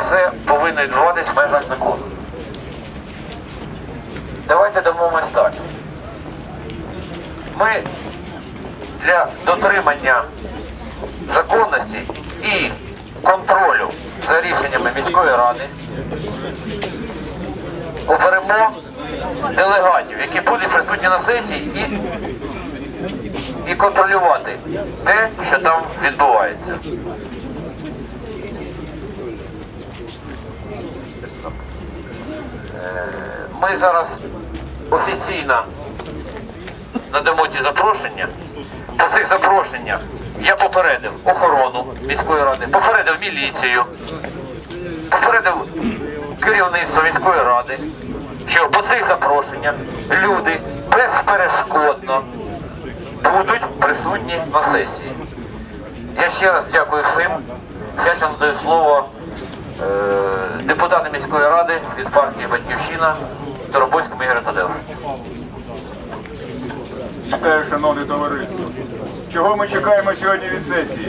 все повинно відбуватись в межах закону. Давайте домовимось так. Ми для дотримання законності і контролю за рішеннями міської ради оберемо делегатів, які будуть присутні на сесії і, і контролювати те, що там відбувається. Ми зараз офіційно надамо ці запрошення. По цих запрошеннях я попередив охорону міської ради, попередив міліцію, попередив керівництво міської ради, що по цих запрошеннях люди безперешкодно будуть присутні на сесії. Я ще раз дякую всім. Я надаю слово е, депутату міської ради від партії Батьківщина Торопольському Ігорю Тадеусу. Вітаю, шановне товариство. Чого ми чекаємо сьогодні від сесії?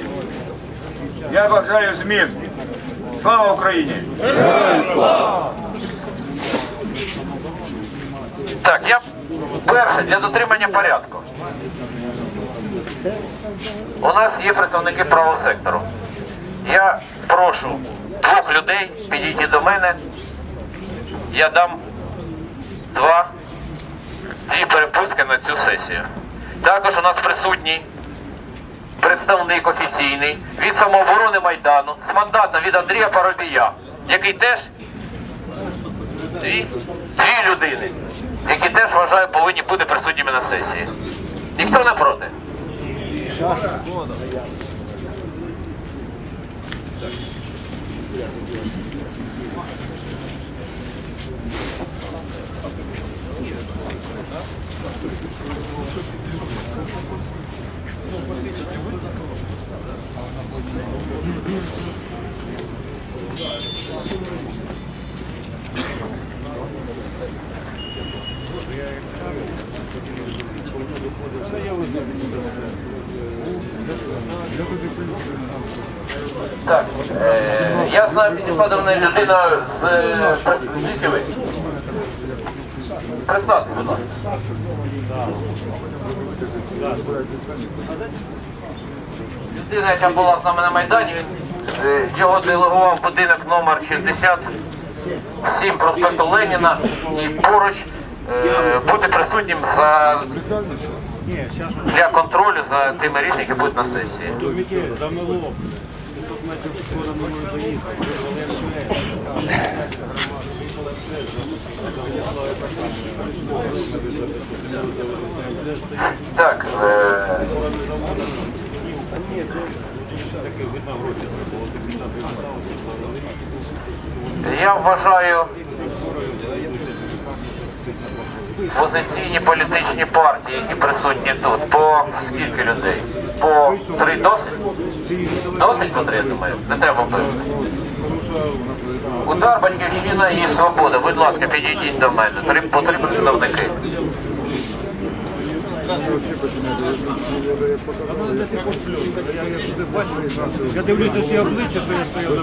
Я бажаю змін. Слава Україні! Так, я перше для дотримання порядку. У нас є представники правого сектору. Я прошу двох людей підійти до мене. Я дам два дві перепустки на цю сесію. Також у нас присутній представник офіційний від самооборони Майдану з мандатом від Андрія Парубія, який теж дві, дві людини, які теж вважаю повинні бути присутніми на сесії. Ніхто не проти. Так, е, я знаю, підійшла до людина з е, Представте, будь ласка. Людина, яка була з нами на Майдані, е, його делегував будинок номер 67 проспекту Леніна і поруч е, бути присутнім за, для контролю за тими рішеннями, які будуть на сесії. Замело. 500 метрів в сторону ми заїхали. Так, е, я вважаю позиційні політичні партії, які присутні тут, по скільки людей? По три досить? Досить три, я думаю, не треба бити. Удар, батьківщина і свобода. Будь ласка, підійдіть до мене. Три, по три представники. Я дивлюся ці обличчя, що я стояв за